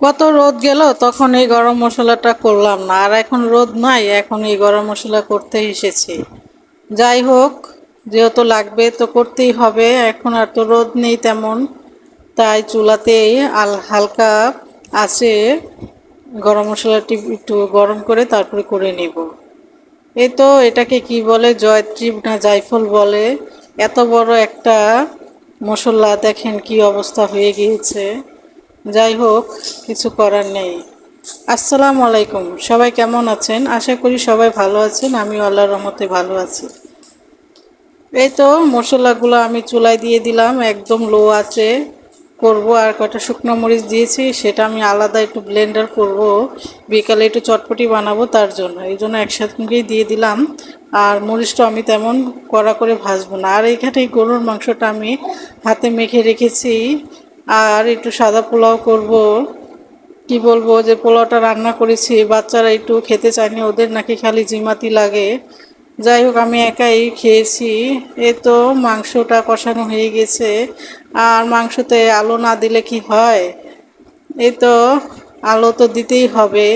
কত রোদ গেল, তখন এই গরম মশলাটা করলাম না। আর এখন রোদ নাই, এখন এই গরম মশলা করতে এসেছি। যাই হোক, যেহেতু লাগবে তো করতেই হবে, এখন আর তো রোদ নেই তেমন। তাই চুলাতেই আল হালকা আছে, গরম মশলাটি একটু গরম করে তারপরে করে নিব। এই তো এটাকে কি বলে, জয়ত্রী না জায়ফল বলে। এত বড় একটা মশলা, দেখেন কি অবস্থা হয়ে গিয়েছে। যাই হোক, কিছু করার নেই। আসসালামু আলাইকুম। সবাই কেমন আছেন? আশা করি সবাই ভালো আছেন। আমিও আল্লাহর রহমতে ভালো আছি। এই তো মশলাগুলো আমি চুলায় দিয়ে দিলাম। একদম লো আছে করব। আর কটা শুকনো মরিচ দিয়েছি, সেটা আমি আলাদা একটু ব্লেন্ডার করব। বিকালে একটু চটপটি বানাবো তার জন্য। এই জন্য একসাথেই দিয়ে দিলাম। আর মরিচটা আমি তেমন কড়া করে ভাজবো না। আর এইখানে এই গরুর মাংসটা আমি হাতে মেখে রেখেছি। আর একটু সাদা পোলাও করব। কি বলব, যে পোলাওটা রান্না করেছি, বাচ্চারা একটু খেতে চায়নি, ওদের নাকি খালি জিমাতি লাগে। যাই হোক, আমি একাই খেয়েছি। এ তো মাংসটা কষানো হয়ে গেছে। আর মাংসতে আলু না দিলে কি হয়? এ তো আলু তো দিতেই হবে।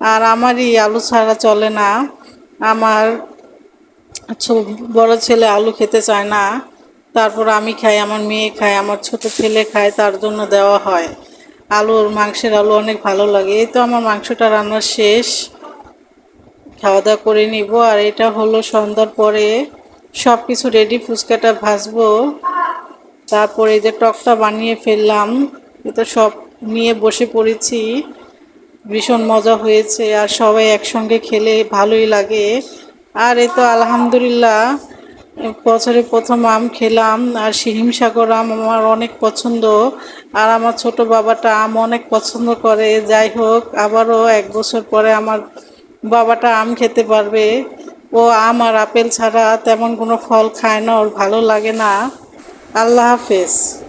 আর আমারই আলু ছাড়া চলে না। আমার বড় ছেলে আলু খেতে চায় না। তারপর আমি খাই, আমার মেয়ে খায়, আমার ছোট ছেলে খায়, তার জন্য দেওয়া হয়। আলুর, মাংসের আলু অনেক ভালো লাগে। এই তো আমার মাংসটা রান্না শেষ। খাওয়া দাওয়া করে নিব। আর এটা হলো সন্ধ্যার পরে সব কিছু রেডি ফুচকাটা ভাজবো। তারপরে এই যে টকটা বানিয়ে ফেললাম এটা সব নিয়ে বসে পড়েছি। ভীষণ মজা হয়েছে। আর সবাই একসঙ্গে খেলে ভালোই লাগে। আর এ তো আলহামদুলিল্লাহ বছরে প্রথম আম খেলাম, আর সিহিম সাগর আম আমার অনেক পছন্দ। আর আমার ছোট বাবাটা আম অনেক পছন্দ করে। যাই হোক, আবারও এক বছর পরে আমার বাবাটা আম খেতে পারবে। ও আম আর আপেল ছাড়া তেমন কোনো ফল খায় না, ওর ভালো লাগে না। আল্লাহ হাফেজ।